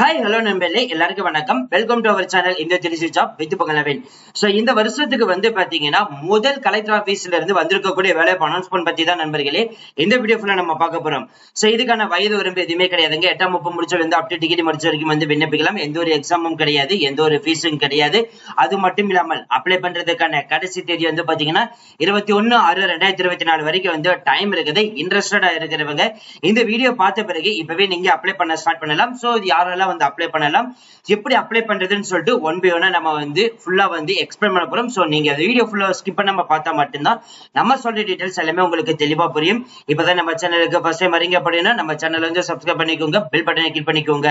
Hi hello நண்பர்களே. எல்லாருக்கும் வணக்கம். வெல்கம் டு அவர் சேனல் இந்த திருச்சி ஜாப் வித் பங்கலவேன் சோ இந்த வருஷத்துக்கு வந்து பாத்தீங்கன்னா முதல் கலெக்டர் ஆபீஸ்ல இருந்து வந்திருக்கக்கூடிய வேலை அனௌன்ஸ்மெண்ட் பத்தி தான் நண்பர்களே. இந்த வீடியோ ஃபுல்லா நம்ம பார்க்க போறோம். சோ இதுக்கான வயது வரம்பு எதுவுமே கிடையாதுங்க. எட்டாம் முப்பது முடிச்ச வந்து அப் டு டிகிரி முடிச்ச வரைக்கும் வந்து விண்ணப்பிக்கலாம். எந்த ஒரு எக்ஸாமும் கிடையாது. எந்த ஒரு ஃபீஸும் கிடையாது. அது மட்டும் இல்லாமல் அப்ளை பண்றதுக்கான கடைசி தேதி வந்து பாத்தீங்கன்னா இருபத்தி ஒன்னு ஆறு ரெண்டாயிரத்தி இருபத்தி நாலு வரைக்கும் வந்து டைம் இருக்குது. இன்ட்ரெஸ்டடா இருக்கிறவங்க இந்த வீடியோ பார்த்த பிறகு இப்பவே நீங்க அப்ளை பண்ண ஸ்டார்ட் பண்ணலாம். சோ யாரெல்லாம் யாரெல்லாம் வந்து அப்ளை பண்ணலாம். எப்படி அப்ளை பண்றதுன்னு சொல்லிட்டு ஒன் பை ஒன்னா நம்ம வந்து ஃபுல்லா வந்து எக்ஸ்பிளைன் பண்ண போறோம். சோ நீங்க வீடியோ ஃபுல்லா ஸ்கிப் பண்ணாம பார்த்தா மட்டும்தான் நம்ம சொல்ற டீடைல்ஸ் எல்லாமே உங்களுக்கு தெளிவா புரியும். இப்பதான் நம்ம சேனலுக்கு ஃபர்ஸ்ட் டைம் வரீங்க அப்படின்னா நம்ம சேனல் வந்து சப்ஸ்கிரைப் பண்ணிக்கோங்க பெல் பட்டனை கிளிக் பண்ணிக்கோங்க.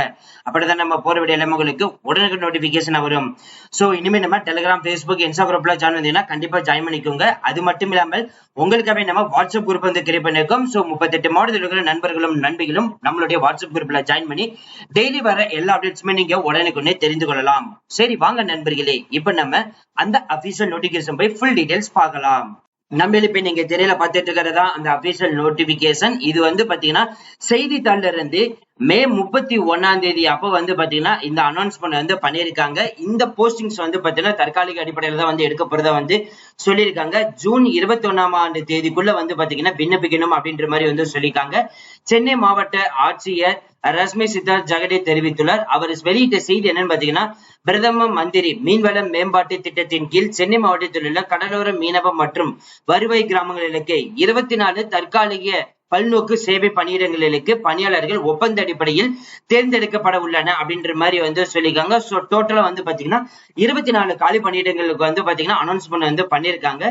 அப்படிதான் நம்ம போற வீடியோ எல்லாமே உங்களுக்கு உடனுக்கு நோட்டிபிகேஷன் வரும். சோ இனிமே நம்ம டெலிகிராம் ஃபேஸ்புக் இன்ஸ்டாகிராம்ல ஜாயின் வந்தீங்கன்னா கண்டிப்பா ஜாயின் பண்ணிக்கோங்க. அது மட்டும் இல்லாமல் உங்களுக்காகவே நம்ம வாட்ஸ்அப் குரூப் வந்து கிரியேட் பண்ணிருக்கோம். சோ முப்பத்தெட்டு மாவட்டத்தில் இருக்கிற நண்பர்களும் நண்பிகளும் நம்மளுடைய வாட்ஸ்அப் குரூப்ல ஜாயின் பண்ணி டெய்லி வர எல்லா அப்டேட்ஸுமே நீங்க உடனுக்குடனே தெரிந்து கொள்ளலாம். சரி வாங்க நண்பர்களே. இப்ப நம்ம அந்த அபிஷியல் நோட்டிபிகேஷன் போய் ஃபுல் டீடைல்ஸ் பார்க்கலாம். நம்ம இப்ப நீங்க திரையில பார்த்துட்டு இருக்கிறதா? அந்த அபிஷியல் நோட்டிபிகேஷன் இது வந்து பாத்தீங்கன்னா செய்தித்தாள்ல இருந்து மே முப்பத்தி ஒன்னாம் தேதி அப்ப வந்து பாத்தீங்கன்னா இந்த அனௌன்ஸ்மெண்ட் வந்து பண்ணியிருக்காங்க. இந்த போஸ்டிங்ஸ் வந்து பாத்தீங்கன்னா தற்காலிக அடிப்படையில தான் வந்து எடுக்க போறதா வந்து சொல்லியிருக்காங்க. ஜூன் இருபத்தி ஒன்னாம் ஆண்டு தேதிக்குள்ள வந்து பாத்தீங்கன்னா விண்ணப்பிக்கணும் அப்படின்ற மாதிரி வந்து சொல்லியிருக்காங்க. சென்னை மாவட்ட ஆட்சியர் ரஷ்மி சித்தார்த் ஜெகடே தெரிவித்துள்ளார். அவர் வெளியிட்ட செய்தி என்னன்னு பாத்தீங்கன்னா பிரதம மந்திரி மீன்வள மேம்பாட்டு திட்டத்தின் கீழ் சென்னை மாவட்டத்தில் உள்ள கடலோர மீனவ மற்றும் வருவாய் கிராமங்களுக்கு இருபத்தி நாலு தற்காலிக பல்நோக்கு சேவை பணியிடங்களுக்கு பணியாளர்கள் ஒப்பந்த அடிப்படையில் தேர்ந்தெடுக்கப்பட உள்ளன அப்படின்ற மாதிரி வந்து சொல்லியிருக்காங்க. ஸோ டோட்டலா வந்து பாத்தீங்கன்னா இருபத்தி நாலு காலி பணியிடங்களுக்கு வந்து பாத்தீங்கன்னா அனௌன்ஸ்மெண்ட் வந்து பண்ணியிருக்காங்க.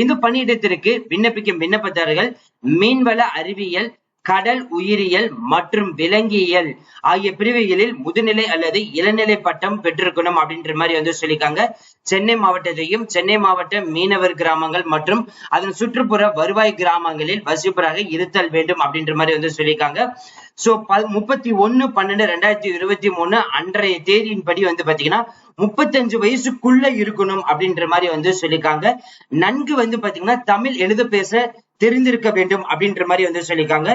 இந்த பணியிடத்திற்கு விண்ணப்பிக்கும் விண்ணப்பதாரர்கள் மீன்வள அறிவியல் கடல் உயிரியல் மற்றும் விலங்கியல் ஆகிய பிரிவுகளில் முதுநிலை அல்லது இளநிலை பட்டம் பெற்றிருக்கணும் அப்படின்ற மாதிரி வந்து சொல்லியிருக்காங்க. சென்னை மாவட்டத்தையும் சென்னை மாவட்ட மீனவர் கிராமங்கள் மற்றும் அதன் சுற்றுப்புற வருவாய் கிராமங்களில் வசிப்பராக இருத்தல் வேண்டும் அப்படின்ற மாதிரி வந்து சொல்லியிருக்காங்க. சோ முப்பத்தி ஒன்னு பன்னெண்டு ரெண்டாயிரத்தி இருபத்தி மூணு அன்றைய தேதியின்படி வந்து பாத்தீங்கன்னா முப்பத்தஞ்சு வயசுக்குள்ள இருக்கணும் அப்படின்ற மாதிரி வந்து சொல்லியிருக்காங்க. நன்கு வந்து பாத்தீங்கன்னா தமிழ் எழுத பேச தெரிந்திருக்க வேண்டும் அப்படின்ற மாதிரி வந்து சொல்லியிருக்காங்க.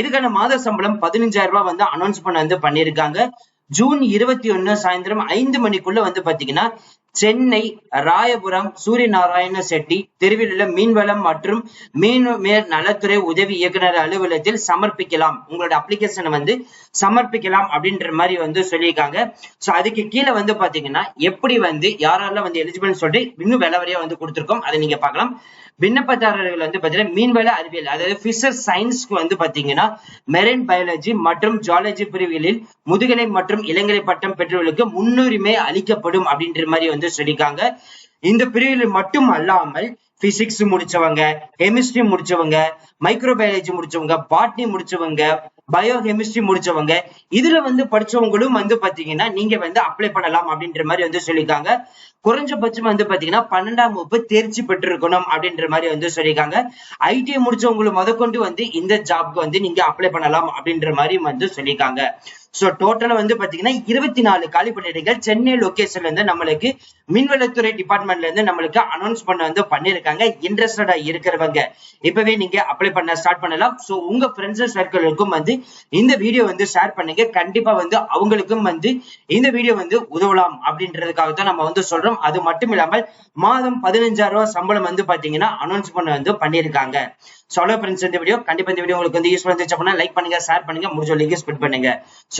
இதுக்கான மாத சம்பளம் பதினஞ்சாயிரம் ரூபாய் வந்து அனௌன்ஸ் பண்ண வந்து பண்ணியிருக்காங்க. ஜூன் இருபத்தி ஒன்னு சாயந்தரம் ஐந்து மணிக்குள்ள வந்து பாத்தீங்கன்னா சென்னை ராயபுரம் சூரிய நாராயண செட்டி தெருவில் உள்ள மீன்வளம் மற்றும் மீன் மேல் நலத்துறை உதவி இயக்குனர் அலுவலகத்தில் சமர்ப்பிக்கலாம். உங்களோட அப்ளிகேஷனை வந்து சமர்ப்பிக்கலாம் அப்படின்ற மாதிரி வந்து சொல்லியிருக்காங்க. சோ அதுக்கு கீழே வந்து பாத்தீங்கன்னா எப்படி வந்து யாரெல்லாம் வந்து எலிஜிபிள்னு சொல்லிட்டு இன்னும் விலவரியா வந்து கொடுத்துருக்கோம் அதை நீங்க பார்க்கலாம். விண்ணப்பதாரர்கள் வந்து பாத்தீங்கன்னா மீன்வள அறிவியல் அதாவது பிஷர் சயின்ஸ்க்கு வந்து பாத்தீங்கன்னா மெரைன் பயாலஜி மற்றும் ஜுவாலஜி பிரிவுகளில் முதுகலை மற்றும் இளங்கலை பட்டம் பெற்றவர்களுக்கு முன்னுரிமை அளிக்கப்படும் அப்படின்ற மாதிரி வந்து சொல்லியிருக்காங்க. இந்த பிரிவில் மட்டும் அல்லாமல் பிசிக்ஸ் முடிச்சவங்க கெமிஸ்ட்ரி முடிச்சவங்க மைக்ரோபயாலஜி முடிச்சவங்க பாட்னி முடிச்சவங்க பயோகெமிஸ்ட்ரி முடிச்சவங்க இதுல வந்து படிச்சவங்களும் வந்து பாத்தீங்கன்னா நீங்க வந்து அப்ளை பண்ணலாம் அப்படின்ற மாதிரி வந்து சொல்லியிருக்காங்க. குறைஞ்சபட்சம் வந்து பாத்தீங்கன்னா பன்னெண்டாம் வகுப்பு தேர்ச்சி பெற்றிருக்கணும் அப்படின்ற மாதிரி வந்து சொல்லியிருக்காங்க. ஐடிஐ முடிச்சவங்களும் முதற்கொண்டு வந்து இந்த ஜாப்க்கு வந்து நீங்க அப்ளை பண்ணலாம் அப்படின்ற மாதிரி வந்து சொல்லியிருக்காங்க. சோ டோட்டலா வந்து பாத்தீங்கன்னா இருபத்தி நாலு காலி பணியிடங்கள் சென்னை லொகேஷன்ல இருந்து நம்மளுக்கு மீன்வளத்துறை டிபார்ட்மெண்ட்ல இருந்து நம்மளுக்கு அனௌன்ஸ் பண்ண வந்து பண்ணிருக்காங்க. இன்ட்ரெஸ்டடா இருக்கிறவங்க. இப்பவே நீங்க அப்ளை பண்ண ஸ்டார்ட் பண்ணலாம். சோ உங்க ஃப்ரெண்ட்ஸ் சர்க்கிளுக்கும் வந்து இந்த வீடியோ வந்து ஷேர் பண்ணுங்க. கண்டிப்பா வந்து அவங்களுக்கும் வந்து இந்த வீடியோ வந்து உதவலாம் அப்படின்றதுக்காக தான் நம்ம வந்து சொல்றோம். அது மட்டும் இல்லாமல் மாதம் பதினஞ்சாயிரம் ரூபாய் சம்பளம் வந்து பாத்தீங்கன்னா அனௌன்ஸ் பண்ண வந்து பண்ணிருக்காங்க. சோலோ ஃப்ரெண்ட்ஸ் இந்த வீடியோ கண்டிப்பா இந்த வீடியோ உங்களுக்கு வந்து யூஸ் பண்ணி அப்படின்னா லைக் பண்ணுங்க ஷேர் பண்ணுங்க முடிஞ்ச லிங்க் ஸ்பிட் பண்ணுங்க. So